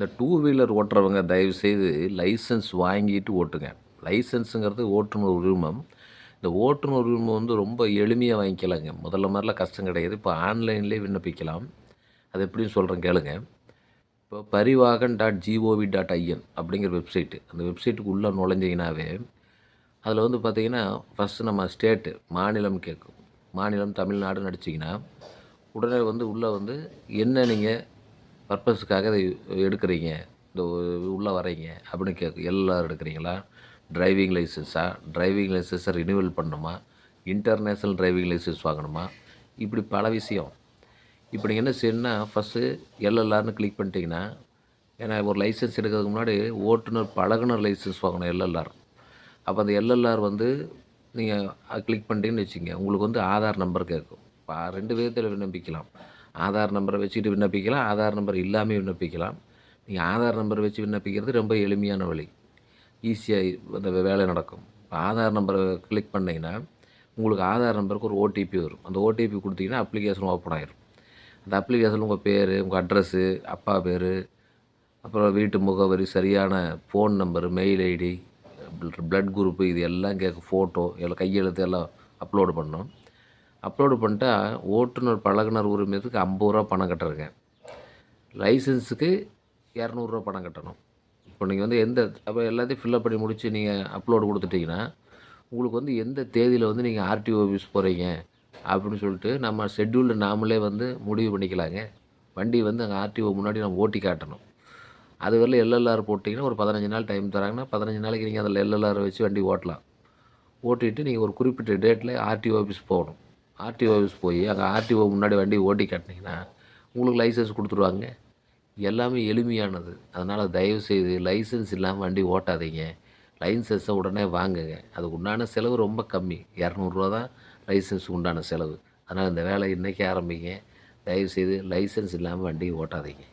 இந்த two wheeler ஓட்டுறவங்க தயவுசெய்து லைசன்ஸ் வாங்கிட்டு ஓட்டுங்க. லைசன்ஸுங்கிறது ஓட்டுநர் உரிமம். இந்த ஓட்டுநர் உரிமம் வந்து ரொம்ப எளிமையாக வாங்கிக்கலாங்க. முதல்ல மாதிரிலாம் கஷ்டம் கிடையாது. இப்போ ஆன்லைன்லேயே விண்ணப்பிக்கலாம். அது எப்படின்னு சொல்கிறேன் கேளுங்க. இப்போ Parivahan dot GOV dot IN அப்படிங்கிற வெப்சைட்டு அந்த வெப்சைட்டுக்கு உள்ளே நுழைஞ்சிங்கனாவே அதில் வந்து பார்த்திங்கன்னா ஃபஸ்ட்டு நம்ம ஸ்டேட்டு மாநிலம் கேட்கும். மாநிலம் தமிழ்நாடுன்னு அடிச்சிங்கன்னா உடனே வந்து உள்ளே வந்து என்ன நீங்கள் பர்பஸுக்காக இதை எடுக்கிறீங்க. இந்த உள்ளே வரீங்க அப்படின்னு கேட்கும் எல்லோரும் எடுக்கிறீங்களா? டிரைவிங் லைசன்ஸா டிரைவிங் லைசன்ஸை ரினிவல் பண்ணணுமா? இன்டர்நேஷ்னல் டிரைவிங் லைசன்ஸ் வாங்கணுமா? இப்படி பல விஷயம். இப்போ நீங்கள் என்ன செய்யணும்னா ஃபஸ்ட்டு எல்எல்ஆர்னு கிளிக் பண்ணிட்டீங்கன்னா ஏன்னா ஒரு லைசன்ஸ் எடுக்கிறதுக்கு முன்னாடி ஓட்டுநர் பழகுனர் லைசன்ஸ் வாங்கணும் எல்எல்ஆர் அப்போ அந்த எல்எல்ஆர் வந்து நீங்கள் கிளிக் பண்ணிட்டீங்கன்னு வச்சுங்க உங்களுக்கு வந்து ஆதார் நம்பர் கேட்கும் இப்போ ரெண்டு விதத்தில் விண்ணப்பிக்கலாம் ஆதார் நம்பரை வச்சுக்கிட்டு விண்ணப்பிக்கலாம் ஆதார் நம்பர் இல்லாமல் விண்ணப்பிக்கலாம். நீங்கள் ஆதார் நம்பரை வச்சு விண்ணப்பிக்கிறது ரொம்ப எளிமையான வழி. ஈஸியாக அந்த வேலை நடக்கும். இப்போ ஆதார் நம்பரை கிளிக் பண்ணிங்கன்னா உங்களுக்கு ஆதார் நம்பருக்கு ஒரு ஓடிபி வரும். அந்த ஓடிபி கொடுத்தீங்கன்னா அப்ளிகேஷன் ஓப்பன் ஆயிரும். அந்த அப்ளிகேஷனில் உங்கள் பேர் உங்கள் அட்ரஸ்ஸு அப்பா பேர் அப்புறம் வீட்டு முகவரி சரியான phone number mail ID blood group இது எல்லாம் கேட்க ஃபோட்டோ எல்லாம் கையெழுத்து எல்லாம் அப்லோடு பண்ணணும். அப்லோடு பண்ணிட்டா ஓட்டுநர் பழகுனர் உரிமையத்துக்கு ஐம்பது ரூபா பணம் கட்டுறதுங்க. லைசன்ஸுக்கு இரநூறுவா பணம் கட்டணும். இப்போ நீங்கள் வந்து எந்த அப்போ எல்லாத்தையும் ஃபில்லப் பண்ணி முடித்து நீங்கள் அப்லோடு கொடுத்துட்டிங்கன்னா உங்களுக்கு வந்து எந்த தேதியில் வந்து நீங்கள் ஆர்டிஓ ஆஃபீஸ் போகிறீங்க அப்படின்னு சொல்லிட்டு நம்ம ஷெட்யூலில் நாமளே வந்து முடிவு பண்ணிக்கலாங்க. வண்டி வந்து அங்கே ஆர்டிஓ முன்னாடி நம்ம ஓட்டி காட்டணும். அது வரல எல்எல்ஆர் போட்டிங்கன்னா ஒரு பதினஞ்சு நாள் டைம் தராங்கன்னா பதினஞ்சு நாளைக்கு நீங்கள் அதில் எல்எல்ஆர் வச்சு வண்டி ஓட்டலாம். ஓட்டிட்டு நீங்கள் ஒரு குறிப்பிட்ட டேட்டில் ஆர்டிஓ ஆஃபீஸ் போகணும். ஆர்டிஓ ஆஃபீஸ் போய் அங்கே ஆர்டிஓ முன்னாடி வண்டி ஓட்டி காட்டினீங்கன்னா உங்களுக்கு லைசன்ஸ் கொடுத்துருவாங்க. எல்லாமே எளிமையானது. அதனால் தயவுசெய்து லைசன்ஸ் இல்லாமல் வண்டி ஓட்டாதீங்க. லைசன்ஸை உடனே வாங்குங்க. அதுக்கு உண்டான செலவு ரொம்ப கம்மி. இரநூறுவா தான் லைசன்ஸுக்கு உண்டான செலவு. அதனால் இந்த வேலை இன்றைக்கி ஆரம்பிங்க. தயவுசெய்து லைசன்ஸ் இல்லாமல் வண்டி ஓட்டாதீங்க.